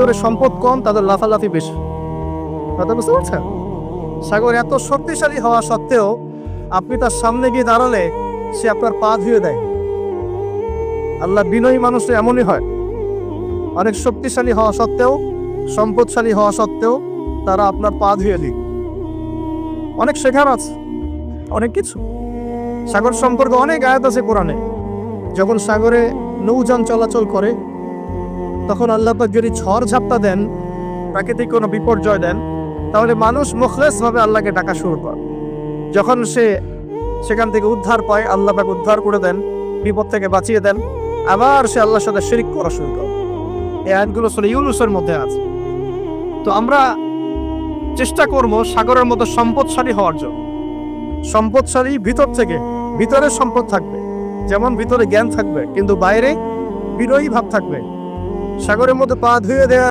ভিতরে সম্পদ কম, তাদের লাফালাফি বেশি। কথা বুঝতে পারছেন? সাগর এত শক্তিশালী হওয়া সত্ত্বেও আপনি তার সামনে গিয়ে দাঁড়ালে সে আপনার পা ধুয়ে দেয়। আল্লাহ বিনয়ী মানুষ এমনই হয়। অনেক শক্তিশালী হওয়া সত্ত্বেও, সম্পদশালী হওয়া সত্ত্বেও তারা আপনার পা ধুয়ে দিক অনেক শেখার আছে, অনেক কিছু। সাগর সম্পর্কে অনেক আয়াত আছে কোরআনে। যখন সাগরে নৌযান চলাচল করে তখন আল্লাহ পাক যদি ঝড় ঝাপটা দেন, প্রাকৃতিক কোনো বিপর্যয় দেন, তাহলে মানুষ মুখলেস ভাবে আল্লাহকে ডাকা শুরু করে। যখন সে সেখান থেকে উদ্ধার পায়, আল্লাহ পাক উদ্ধার করে দেন, বিপদ থেকে বাঁচিয়ে দেন, আবার সে আল্লাহর সাথে শিরিক করা শুরু করে। এই আয়াতগুলো আসলে ইউনুসের মধ্যে আছে। তো আমরা চেষ্টা করব সাগরের মতো সম্পদশালী হওয়ার জন্য। সম্পদশালী ভিতর থেকে, ভিতরে সম্পদ থাকবে। যেমন ভিতরে জ্ঞান থাকবে, কিন্তু বাইরে বিনয়ী ভাব থাকবে। সাগরের মধ্যে পা ধুয়ে দেওয়া